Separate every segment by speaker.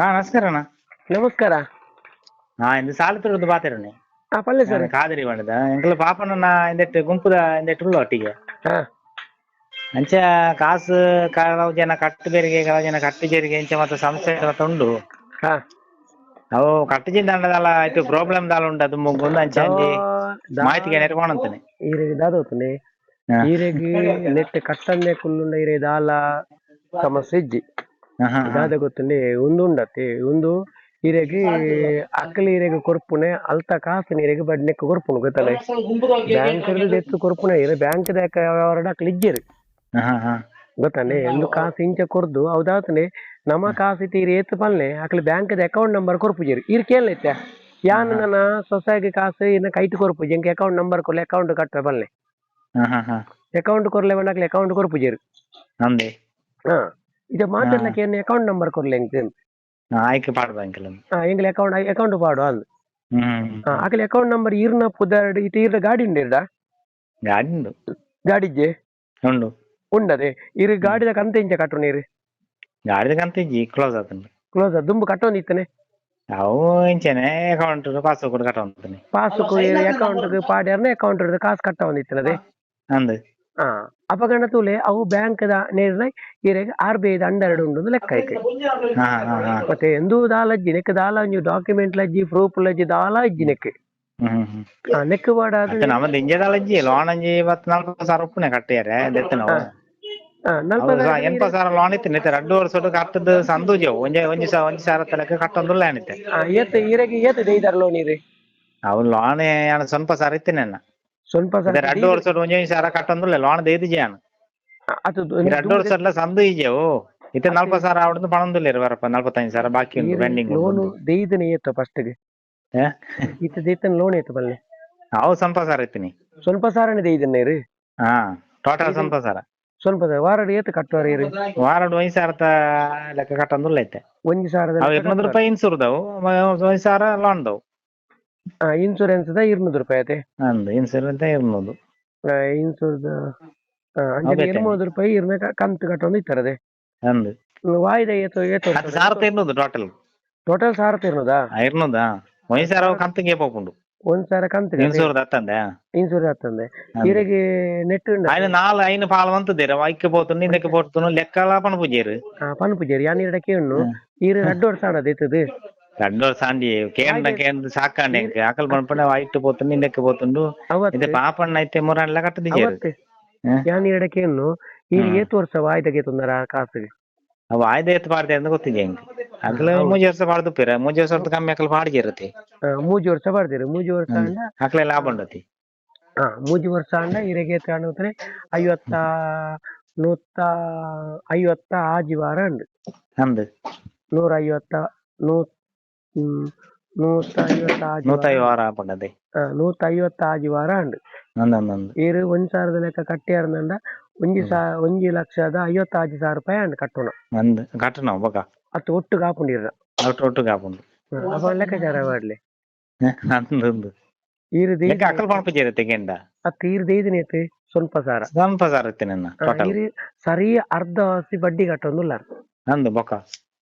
Speaker 1: ಹಾ ನಮಸ್ಕಾರ ಅಣ್ಣ.
Speaker 2: ನಮಸ್ಕಾರ.
Speaker 1: ಹಾ ಇಂದು ಸಾಲ ತಿರುಗದು ಬಾತಿರಣ್ಣೆ
Speaker 2: ಆ ಪಲ್ಲೆ ಸರ್.
Speaker 1: ಕಾದರಿ ಮಾಡಿದ. ಎಂಕಲ ಪಾಪನ ಇಂದೆಟ್ ಗುಂಪುದ ಇಂದೆಟ್ ಉಳ್ಳ ಒಟ್ಟಿಗೆ.
Speaker 2: ಹಾ.
Speaker 1: ಅಂಚ ಕಾಸು ಕೆಲವು ಜನ ಕಟ್ಟು ಬೇರಿಗೆ ಕೆಲವು ಜನ ಕಟ್ಟು ಜೇರಿಗೆ ಇಂಚ ಮತ್ತೆ ಸಮಸ್ಯೆ ಮತ್ತೆ ಉಂಡು.
Speaker 2: ಹಾ.
Speaker 1: ಅವು ಕಟ್ಟು ಜಿಂದಂಡದಲ್ಲ ಆಯ್ತು ಪ್ರಾಬ್ಲಮ್ ದಾಲ ಉಂಟು ಅದು ಮುಗ್ಗೊಂದು ಅಂಚೆ ಅಂಜಿ ಮಾಹಿತಿಗೆ ನೆರವಾಣಂತಾನೆ
Speaker 2: ಈರೆಗೆ ದಾದೋತನೆ. ಈರೆಗೆ ನೆಟ್ ಕಟ್ಟನ್ನೆ ಕುಲ್ಲುಂಡ ಈರೆ ದಾಲ ಸಮಸ್ಯೆ ಇಜ್ಜಿ. ದಾದ ಗೊತ್ತುಂಡೆ ಉಂದು ಉಂಡತೆ ಉಂದು ಇರೆಗ್ ಅಕ್ಕಲಿ ಇರೆಗ್ ಕೊರ್ಪುನೆ ಅಲ್ತ ಕಾಸು ನೀರೆಗೆ ಬಡ್ನೆಕ್ ಕೊರ್ಪುನು ಗೊತ್ತಲ್ಲ ಬ್ಯಾಂಕ್ ಎತ್ತು ಕೊರ್ಪುನೆ ಇರೆ ಬ್ಯಾಂಕ್ ದಾಕ ಅವರಡ ಅಕ್ಲಿ ಆಹಾ. ಗೊತ್ತಾನೆ ಎಂದು ಕಾಸು ಇಂಚ ಕೊರ್ದು ಅವದಾತನೆ ನಮ್ಮ ಕಾಸು ತೀರಿ ಏತ್ ಪಲ್ನೆ ಅಕ್ಲ್ ಬ್ಯಾಂಕ್ ಅಕೌಂಟ್ ನಂಬರ್ ಕೊರ್ಪುಜೆರ್. ಇರ್ ಕೇಳೈತೆ ಯಾನ್ ನನ್ನ ಸೊಸೈಟಿ ಕಾಸು ಇನ್ನ ಕೈಟ್ ಕೊರ್ಪುಜಿ ಎಂಕ್ ಅಕೌಂಟ್ ನಂಬರ್ ಕೊರ್ಲೆ ಅಕೌಂಟ್ ಕಟ್ಟ ಬಲ್ಲೆ ಅಕೌಂಟ್ ಕೊರ್ಲೆ ಬಂದಾಕ್ಲೆ ಅಕೌಂಟ್ ಕೊರ್ಪುಜೆರ್.
Speaker 1: ಅಂದೆ
Speaker 2: ಹಾ. ಇದು ಮಾತಾಡ್ಲಕ್ಕೆ என்ன ಅಕೌಂಟ್ ನಂಬರ್ ಕೊರ್ಲೆ ಎಂಕ್
Speaker 1: ಆಯ್ಕೆ ಪಾಡ್ದ ಅಂಕಲ್
Speaker 2: ಹಾ ಎಂಗ್ಲ ಅಕೌಂಟ್ ಅಕೌಂಟ್ ಪಾಡು ಅಂದ್.
Speaker 1: ಹ್ಮ್.
Speaker 2: ಹಾ ಅಕ್ಲೆ ಅಕೌಂಟ್ ನಂಬರ್ ಇರ್ನ ಪುದರ್ಡ್ ಇತ ಇರ್ದ ಗಾಡಿ ಉಂಡಿರ್ದ
Speaker 1: ಗಾಡಿ ಉಂಡು.
Speaker 2: ಗಾಡಿಜ್ಜೆ?
Speaker 1: ಉಂಡು.
Speaker 2: ಉಂಡದೆ? ಇರು ಗಾಡಿದ ಕಂತ ಇಂಚ ಕಟ್ಟು ನೀರು
Speaker 1: ಗಾಡಿದ ಕಂತ ಇಜ್ಜಿ ಕ್ಲೋಸ್ ಆತಂಡು.
Speaker 2: ಕ್ಲೋಸ್ ದುಂಬು ಕಟ್ಟೊಂದಿತ್ತನೆ
Speaker 1: ಅವು ಇಂಚೆನೆ ಅಕೌಂಟ್ ಪಾಸ್ಬುಕ್ ಕೂಡ ಕಟ್ಟಂತಾನೆ
Speaker 2: ಪಾಸ್ಬುಕ್ ಅಕೌಂಟ್ ಪಾಡ್ಯಾರ್ನ ಅಕೌಂಟ್ ಕಾಸು ಕಟ್ಟ ಒಂದಿತ್ತನದೆ
Speaker 1: ಅಂದು.
Speaker 2: ಹಾ. ಅಪಗಣ ತೂಲೆ ಅವು ಬ್ಯಾಂಕ್ ದ ನೇರ್ನ ಇರೆಗ್ ಆರ್ ಬಿ ಐದ ಅಂಡರ್ ಉಂಡು ಲೆಕ್ಕ ಐಕೆ ಮತ್ತೆ ಎಂದೂ ದಾಲ ಅಜ್ಜಿ ನೆಕ್ ದಾಲ ಒಂಜಿ ಡಾಕ್ಯುಮೆಂಟ್ ಲಜ್ಜಿ ಪ್ರೂಫ್ ಲಜ್ಜಿ ದಾಲ ಇಜ್ಜಿ ನೆಕ್ ನೆಕ್
Speaker 1: ಮತ್ತೆ ನಮ್ಮದು ಲೋನ್ ಅಂಜಿ ಇವತ್ತು ನಲ್ವತ್ತು ಸಾವಿರ ಉಪ್ಪುನೆ ಕಟ್ಟಿಯಾರೆ ದೆತ್ತು ನಾವು.
Speaker 2: ಹಾ. ನಲ್ಪ
Speaker 1: ಸಾವಿರ ಲೋನ್ ಇತ್ತು ನಿತ್ತೆ ರಡ್ಡು ವರ್ಷ ಒಂಜೆ ಒಂಜಿ ಸಾವಿರ ಒಂಜಿ ಸಾವಿರ ತಲಕ ಕಟ್ಟೊಂದುಲ್ಲ ಏನಿತ್ತೆ
Speaker 2: ಏತ್ ಇರೆಗ್ ಏತ್ ದೇಯ್ದಾರ ಲೋನ್ ಇರಿ
Speaker 1: ಲೋನ್ ಸ್ವಲ್ಪ ಸಾರ ಇತ್ತು ನನ್ನ.
Speaker 2: ಸ್ವಲ್ಪ
Speaker 1: ಎರಡು ವರ್ಷ ಒಂಜಿ ಸಾವಿರ ಕಟ್ಟೊಂದುಲ್ಲ ಲೋನ್ ದೇದು ಜಾನು
Speaker 2: ಅದು
Speaker 1: ಎರಡು ವರ್ಷ ಎಲ್ಲ ಸಂದು ಇಜೆವು ಇತ್ತೆ ನಲ್ಪ ಸಾರ ಆವಡ್ದು ಪಣೊಂದುಲ್ಲ ವರಪ್ಪ ನಲ್ಪತ್ತೈದು ಸಾರ ಬಾಕಿ ಉಂಟು ಪೆಂಡಿಂಗ್
Speaker 2: ಲೋನ್ ದೇಯ್ದನೆ ಏತ ಫಸ್ಟ್ಗೆ
Speaker 1: ಏ?
Speaker 2: ಇತ್ತ ದೇಯ್ತನ ಲೋನ್ ಏತ ಬಲ್ಲೆ.
Speaker 1: ಅವು ಸ್ವಲ್ಪ ಸಾರ ಇತ್ತಿನಿ.
Speaker 2: ಸ್ವಲ್ಪ ಸಾರನೆ ದೇಯ್ದನೆ ಇರಿ
Speaker 1: ಹಾ ಟೋಟಲ್ ಸ್ವಲ್ಪ ಸಾರ.
Speaker 2: ಸ್ವಲ್ಪ ಸಾರ ವಾರಡ್ ಏತ್ ಕಟ್ಟುವಾರ ಇರಿ
Speaker 1: ವಾರಡ್ ಒಂಜಿ ಸಾವಿರ ಲೆಕ್ಕ ಕಟ್ಟೊಂದುಲ್ಲ ಐತೆ
Speaker 2: ರೂಪಾಯಿ
Speaker 1: ಅವು ಇನ್ನೂರು ರೂಪಾಯಿ ಇನ್ಸೂರ್ದವು ಸಾರ ಸಾವಿರ ಲೋನ್ದವು
Speaker 2: ಇನ್ಸೂರೆನ್ಸ್ ದ ಇರ್ನೂರು ರೂಪಾಯಿ ಐತೆ
Speaker 1: ಅಂದು ಇನ್ಸೂರೆನ್ಸ್ ಇರ್ನೂರು
Speaker 2: ಇನ್ಸೂರ್ದ ಅಂಜನೆ
Speaker 1: ಹೌದೈತೆ.
Speaker 2: ಇರ್ಮೂರು ರೂಪಾಯಿ ಇರ್ನ ಕಂತು ಕಟ್ಟೊಂದು ಇತ್ತರದೆ
Speaker 1: ಅಂದು
Speaker 2: ವಾಯ್ದೆ ಏತು ಏತು
Speaker 1: ಹತ್ತು ಸಾವಿರ ಇರ್ನೂದು ಟೋಟಲ್
Speaker 2: ಟೋಟಲ್ ಸಾರತ್ ಇರ್ನೋದಾ
Speaker 1: ಇರ್ನೂದಾ ಒಂಜಿ ಸಾವಿರ ಕಂತಿಗೆ ಪೋಪುಂಡು
Speaker 2: ಒಂದ್ ಸಾವಿರ ಕಂತು
Speaker 1: ಇನ್ಸೂರ್ ದತ್ತಂದೆ
Speaker 2: ಇನ್ಸೂರೆನ್ಸ್ ಆಗ್ತಂದೆ ಇರೆಗೆ ನೆಟ್
Speaker 1: ఆయన నాలుగు ఆయన పాలు వంతుదేరు వైక్కి పోతుంది ఇందకి పోతుంది లెక్కలా పని పూజారు
Speaker 2: పని పూజారి యాని ఇరడ కేను ఇరు రెండు ವರ್ಷ ಆಡದ ಇತ್ತದು
Speaker 1: దడ్డోడు సాండి కేంద్ర కేంద్ర సాకండి ఆకలి పడిపోయిన వైట్ పోతుంది ఇందెక్కి పోతుండు ఇది పాపన్న అయితే
Speaker 2: మురాళ్ళ కట్టది ഞാൻ ഇടയ്ക്കുന്നു ഈ ഏത്ത് വർഷം വായ്പ ಕಾಸು
Speaker 1: ಅವ ವಾಯ್ದ ಏತ್ ಪಾಡ್ದೆ ಅಂತ ಗೊತ್ತಿದೆ ಹೆಂಗೆ. ಅಗ್ಲ ಮೂಜಿ ವರ್ಷ ಪಾಡ್ದು ಪಿರ ಮೂಜಿ ವರ್ಷ ಕಮ್ಮಿ ಅಕ್ಕಲ್ ಪಾಡಿಗೆ ಇರುತ್ತೆ
Speaker 2: ಮೂಜಿ ವರ್ಷ ಪಾಡ್ದಿರಿ. ಮೂಜಿ ವರ್ಷ
Speaker 1: ಅಕ್ಲೆ ಲಾಭ ಉಂಡತಿ.
Speaker 2: ಹಾ ಮೂಜಿ ವರ್ಷ ಅಂಡ ಇರಗೆ ಕಾಣುತ್ತೆ ಐವತ್ತ ನೂತ್ತ ಐವತ್ತ ಆಜಿ ವಾರ ಉಂಡು
Speaker 1: ಅಂದ್.
Speaker 2: ನೂರ ಐವತ್ತ ಹ್ಮ್,
Speaker 1: ವಾರ ಪಂಡದೆ
Speaker 2: ಉಂಡು
Speaker 1: ಅಂದಂದು
Speaker 2: ಒಂಜಿ ಸಾವಿರದ ಲೆಕ್ಕ ಕಟ್ಟಿಯಾರ್ನಂಡ ಒಂಜಿ ಸಾ ಒಂಜಿ ಲಕ್ಷದ ಸಾವಿರ ರೂಪಾಯಿ ಅಂಡ್ ಕಟ್ಟೋಣ.
Speaker 1: ಬೊಕ
Speaker 2: ಅತ್ತು ಒಟ್ಟು ಕಾಪುಂಡಿರ
Speaker 1: ಒಟ್ಟು ಒಟ್ಟು ಕಾಪುಂಡು.
Speaker 2: ಅಪ್ಪ ಲೆಕ್ಕಾಚಾರ ಮಾಡ್ಲಿ.
Speaker 1: ಲೆಕ್ಕ
Speaker 2: ಅತ್ತು ದೇದಿನೇತು ಸ್ವಲ್ಪ ಸಾರ.
Speaker 1: ಸ್ವಲ್ಪ ಸಾರ ಇತ್ತು ನನ್ನ ಟೋಟಲ್
Speaker 2: ಇರು ಸರಿ ಅರ್ಧ ಬಡ್ಡಿ ಕಟ್ಟೊಂದುಲ್ಲ ಅಪ್ಪ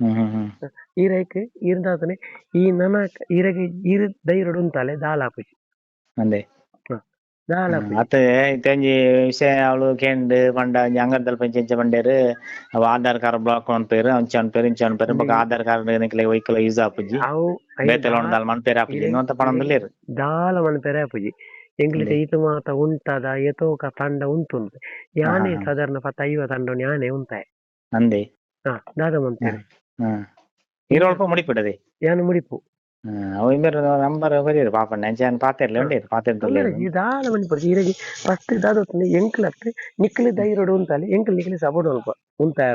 Speaker 1: ಹ್ಮ್.
Speaker 2: ಹ. ಈ ರೈಕ್
Speaker 1: ಇರ್ದಾತನೆ
Speaker 2: ಈ ನಮಕ್ ಇರಗೆ ಇರ್
Speaker 1: ದೈರೊಡುಂತಾಲೆ ದಾಲಾಪುಜಿ അതെ
Speaker 2: ಹ, ದಾಲಾಪುಜಿ അത്ത തേഞ്ഞി വിഷയം അവള് കേണ്ട് പണ്ട ഞങ്ങൾ ചെഞ്ച
Speaker 1: പണ്ടേര്
Speaker 2: അവ
Speaker 1: ആധാർ കാർഡ് ബ്ലോക്ക് ഓൺ പേര് അഞ്ചാൻ പേര് ഇഞ്ചാൻ പേര് ഇപ്പൊ ಆಧಾರ್ ಕಾರ್ಡ್ ಏನಕ್ಕೆ ವೈಕಲ್ ಯೂಸ್ ಆಪುಜಿ
Speaker 2: ಅವು ಐನ್
Speaker 1: ಬೇತಲ ದಾ ಒಂದಾಲ್ ಮನ್ ಪೇರ್ ಆಪುಜಿ ಇರೆಗ್ ಇನ್ನೊಂತ
Speaker 2: ಪಣ ಇರೆಗ್ ಇಲ್ಲೇರು ದಾಲ ಮನ ಪೆರೆ ಅಪ್ಪುಜಿ ಎಂಗ್ಲಿಟ ಅಂದೆ ಈತು ಮಾತ ಉಂಟದ
Speaker 1: ಎತೋಕ
Speaker 2: ತಂಡ ಉಂಟುಂದು ಹಾ ಹಾ ಯಾನೆ ಹಾ
Speaker 1: ಸಾಧಾರಣ
Speaker 2: ಪತ್ತ ಐವ
Speaker 1: ತಂಡ ಯಾನೆ ಉಂಟಾಯ
Speaker 2: ಅಂದೆ ಹ
Speaker 1: ದಾದ ಮನ್ಪೇರೆ ఈరోజు ముడిపిడది ഞാൻ ಮುಡಿಪು? அவன் மாரி நம்பர்
Speaker 2: கொரியது பாப்பேன் நான் பாத்திரல வேண்டியது பாத்திரத்துல ದಾಳ ಮಂದಿ ಪರ್ಜಿ ಇರಗಿ ಫಸ್ಟ್ ದಾದ ಹೊತ್ತುಂಡು ಎಂಕ್ಲ ಅತ್ತೆ ನಿಕ್ಲಿ
Speaker 1: ದೈರೋಡು
Speaker 2: ಉಂತಾಲೆ ಎಂಕ್ಲ ಸಪೋರ್ಟ್ ಅಲ್ಪ ಉಂತಾಯ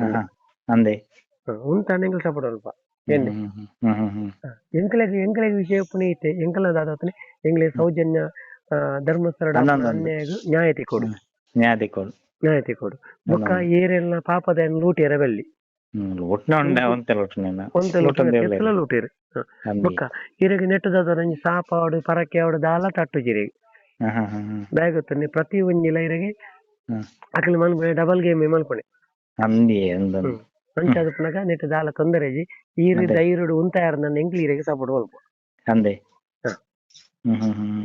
Speaker 1: ಅಂದೆ. ಉಂತಾಂಡ ಸಪೋರ್ಟ್ ಅಲ್ಪ
Speaker 2: ఏంది ಎಂಕಲೇಜ್ ಎಂಕಲೇಜ್ ವಿಷಯ ಪುನೀತೆ ಎಂಕಲ ದಾದ ಸೌಜನ್ಯ ಆ, ಧರ್ಮಸ್ಥಳ ನ್ಯಾಯತೆ ಕೊಡು.
Speaker 1: ನ್ಯಾಯತೆ ಕೊಡು.
Speaker 2: ನ್ಯಾಯತೆ ಕೊಡು. ಬೊಕ್ಕ ಏರೆಲ್ಲ ಪಾಪದ ಲೂಟಿ
Speaker 1: ಎರಬೆಲ್ಲಿ ಲೋಟ್ನ ಲೋಟ್ನ
Speaker 2: ಒಂತ ಲೂಟಿಯರು ಬೊಕ್ಕ ಇರೆಗ್ ನೆಟ್ಟದಾದ ನಂಜಿ ಸಾಪಾಡು ಪರಕೆ ಆವಡು ದಾಲ ತಟ್ಟು ಜಿರೆಗ್ ಬ್ಯಾಗ್ ಪ್ರತಿ ಒಂಜಿಲ ಇರೆಗೆ
Speaker 1: ಹ್ಮ್.
Speaker 2: ಅಕಲ್ ಮನ್ಪುಣೆ ಡಬಲ್ ಗೇಮ್ ಹ್ಮ್. ಅಂಚಾದ ಪುನಗ ನೆಟ್ ದಾಲ ತೊಂದರೆಜಿ ಈರು. ದೈರುಡು ಉಂತಾಯರ್ ನನ್ನ ಎಂಗ್ಲಿ ಇರೆಗೆ ಸಪೋರ್ಟ್ ಮಲ್ಪ
Speaker 1: ಅಂದೆ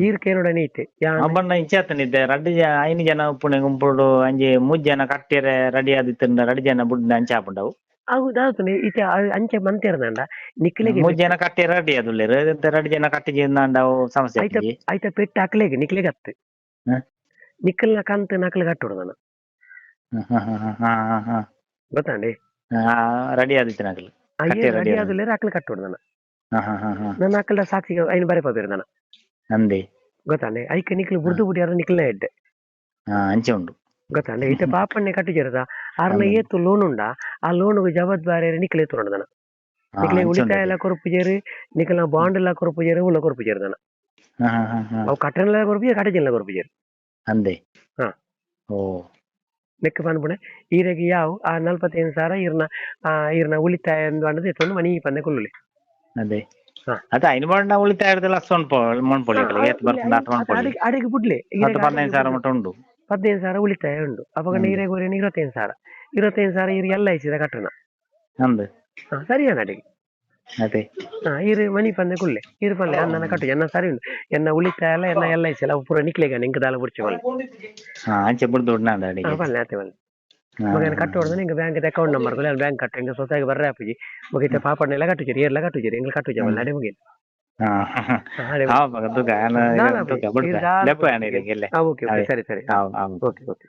Speaker 2: ಈರ್ ಕೇನೋಡ ನೀತೆ ಯಾ
Speaker 1: ಅಬ್ಬಣ್ಣ ಇಂಚಾತನಿದ್ದೆ ರಡ್ಡು ಜನ ಐನು ಜನ ಉಪ್ಪುಣೆ ಗುಂಪುಡು ಅಂಜಿ ಮೂಜ್ ಜನ ಕಟ್ಟಿರೆ ರೆಡಿ ಆದಿತ್ತಂಡ ರಡ್ಡು ಜನ ಬುಡ್ಡ ಅಂಚಾಪುಂಡವು
Speaker 2: ಅವು ಇತ್ತೆ ಅಂಚೆ ಮಂತಿರ್ನಂಡ ನಿಕ್ಲೆಗೆ
Speaker 1: ಮೂಜ್ ಜನ ಕಟ್ಟಿ ರೆಡಿ ಅದುಲ್ಲೇರು ರಡ್ಡು ಜನ ಕಟ್ಟಿ ಜೀಂದಾಂಡವು ಸಮಸ್ಯೆ
Speaker 2: ಆಯ್ತ
Speaker 1: ಆಯ್ತು
Speaker 2: ಆಯ್ತ ಪೆಟ್ಟು ಅಕ್ಲೆಗೆ ನಿಕ್ಲೆಗೆ ಹತ್ತು
Speaker 1: ಹ?
Speaker 2: ನಿಕ್ಕಲ್ನ ಕಂತು ನಕ್ಲೆಗೆ ಹಟ್ಟುಡು ನಾನು. ಗೊತ್ತಾಂಡಿ?
Speaker 1: ರೆಡಿ ಆದಿತ್ತು ನಕಲ್.
Speaker 2: ರೆಡಿ ಅಕ್ಲೆ ಕಟ್ಟುಡು ನಾನು. ನನ್ನ ಅಕ್ಕಳ ಸಾಕ್ಷಿಗೆ ಐನು ಬರೆ ಪಬೇರು ನಾನು.
Speaker 1: ಅಂದೆ.
Speaker 2: ಗೊತ್ತಾಂಡಿ? ಐಕೆ ನಿಕ್ಲು ಬುಡ್ದು ಬುಡಿ ಯಾರು ನಿಕ್ಲೆ
Speaker 1: ಅಂಚೆ ಉಂಡು.
Speaker 2: ಇತ್ತೆ ಪಾಪಣ್ಣೆ ಕಟ್ಟಿಜರದ ಆರ್ನ
Speaker 1: ಆಮೇಲೆ?
Speaker 2: ಏತು ಲೋನ್ ಉಂಡ ಆ ನಿಕ್ಲೆ ಎತ್ತು ನಾನು
Speaker 1: ಹಾ,
Speaker 2: ನಿಕ್ಲೆ
Speaker 1: ಅಂಚೆ
Speaker 2: ಉಳಿತಾಯ ಎಲ್ಲ ಕೊರಪುಜೇರು ನಿಕ್ಲ ಬಾಂಡ್ ಎಲ್ಲ ಕೊರಪುಜೇರು ಉಳ್ಳ ಕೊರಪುಜೇರು
Speaker 1: ಅವು
Speaker 2: ಅವು ಕಟ್ಟನೆಲ್ಲ ಕೊರಪುಜೇರು ಕಟ್ಟಜಿಲ್ಲ ಕೊರಪುಜೇರು
Speaker 1: ಅಂದೆ?
Speaker 2: ಹಾ.
Speaker 1: ಓ.
Speaker 2: ಲೆಕ್ಕ ಬಂದ್ಬಿಡೆ ಈರೆಗೆ ಯಾವ? ಆ ನಲ್ವತ್ತೈದು ಸಾವಿರ ಇರ್ನ ಇರ್ನ ಉಳಿತಾಯ ಅನ್ನೋದು ಎತ್ತೊಂದು ಮನಿ ಪಂದೆ ಕೊಲ್ಲುಲಿ
Speaker 1: ಅದೇ? ಐನು ಬಣ್ಣ ಉಳಿತಾಯ ಹಿಡ್ದಲ್ಲ ಅಷ್ಟು ಮಣ್ಪೊಳಿ
Speaker 2: ಬಿಡ್ಲಿ
Speaker 1: ಹತ್ತು ಹದಿನೈದು ಸಾವಿರ ಮಟ್ಟ ಉಂಡು.
Speaker 2: ಹದಿನೈದು ಸಾವಿರ ಉಳಿತಾಯ ಉಂಡು ಅವಾಗ
Speaker 1: ಹ್ಮ್.
Speaker 2: ನೀರಿಗೆ ಗೋರಿ ಇರುವತ್ತೈದು ಸಾವಿರ ಇರುವತ್ತೈದು ಸಾವಿರ ಇರಿಗೆ ಎಲ್ಲ ಐಸಿದ ಕಟ್ಟಣ
Speaker 1: ಅಂದು
Speaker 2: ಹಾ ಸರಿಯಾನ ಅಡಿಗೆ
Speaker 1: ಅದೇ
Speaker 2: ಹಾ ಇರು ಮನಿ ಪಂದೆ ಕುಲ್ಲೆ ಇರು ಪಲ್ಲೆ ಅನ್ನ ಕಟ್ಟು ಎನ್ನ ಸರಿ ಉಂಡು ಎನ್ನ ಉಳಿತಾಯ ಎಲ್ಲ ಎನ್ನ ಎಲ್ಲ ಐಸಿ ಎಲ್ಲ ಪೂರ ನಿಕ್ಲೆಗ ನಿಂಗೆ ದಾಲ ಬುಡ್ಚಿ ಮಲ್ಲೆ
Speaker 1: ಹಾ ಅಂಚೆ ಬಿಡ್ದು ಉಡ್ನ ಅಂದ
Speaker 2: ಹಾ
Speaker 1: ಅಡಿಗೆ
Speaker 2: ಪಲ್ಲೆ ಆತೆ ಮಲ್ಲೆ
Speaker 1: ಹಾ.
Speaker 2: ಮಗ ಕಟ್ಟು ಹೊಡೆದ್ರೆ ನಿಂಗೆ ಬ್ಯಾಂಕ್ ಅಕೌಂಟ್ ನಂಬರ್ ಕೊಲೆ ಬ್ಯಾಂಕ್ ಕಟ್ಟು ಹಿಂಗೆ ಸೊಸೈಗೆ ಬರ್ರೆ ಆಪುಜಿ ಮುಗಿತ ಪಾಪಣ್ಣೆಲ್ಲ ಕಟ್ಟುಜರಿ ಏರ್ಲ ಕಟ್ಟುಜರಿ ಹಿಂಗೆ ಕಟ್ಟುಜ ಮಲ್ಲೆ ಅಡೆ ಮುಗಿಲ್ಲ
Speaker 1: ಹಾ.
Speaker 2: ಹಾ
Speaker 1: ಹಾ ಮಗ
Speaker 2: ಹಾ
Speaker 1: ಹಾ ಹಾ
Speaker 2: ಹಾ ಹಾ ಹಾ
Speaker 1: ಹಾ
Speaker 2: ಹಾ ಹಾ
Speaker 1: ಹಾ ಹಾ.
Speaker 2: ಹಾ ಓಕೆ